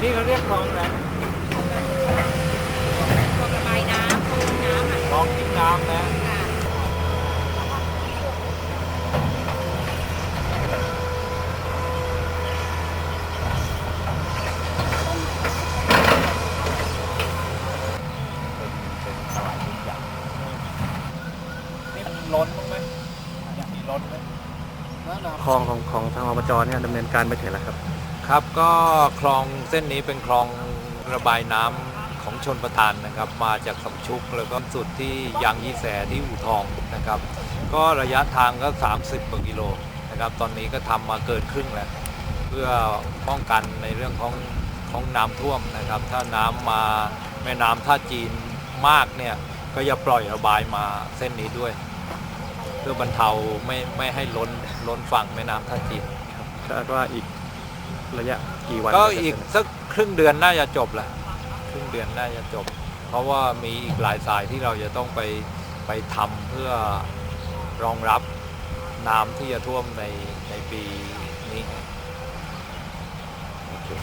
นี่เขาเรียกคลองอะไรคลองระบายน้ำคลองน้ำคลองกินน้ำนะล้นบ้างไหมอยากมีล้นไหมคลองของของทางอบจเนี่ยดำเนินการไปถึงแล้วครับ ครับก็คลองเส้นนี้เป็นคลองระบายน้ำของชนประทานนะครับ มาจากสำชุกแล้วก็สุดที่ยางยี่แสที่อู่ทองนะครับ ก็ระยะทางก็ 30กว่ากิโลนะครับ ตอนนี้ก็ทำมาเกินครึ่งแล้ว เพื่อป้องกันในเรื่องของของน้ำท่วมนะครับ ถ้าน้ำมาแม่น้ำท่าจีนมากเนี่ยก็อย่าปล่อยระบายมาเส้นนี้ด้วย เพื่อบรรเทาไม่ไม่ให้ล้นล้นฝั่งแม่น้ำท่าจีนคาดว่าอีก ระยะกี่วันก็จะอีกเสร็จสักครึ่งเดือนน่าจะจบแหละครึ่งเดือนน่าจะจบ เพราะว่ามีอีกหลายสายที่เราจะต้องไปไปทำเพื่อรองรับน้ำที่จะท่วมในในปีนี้เท่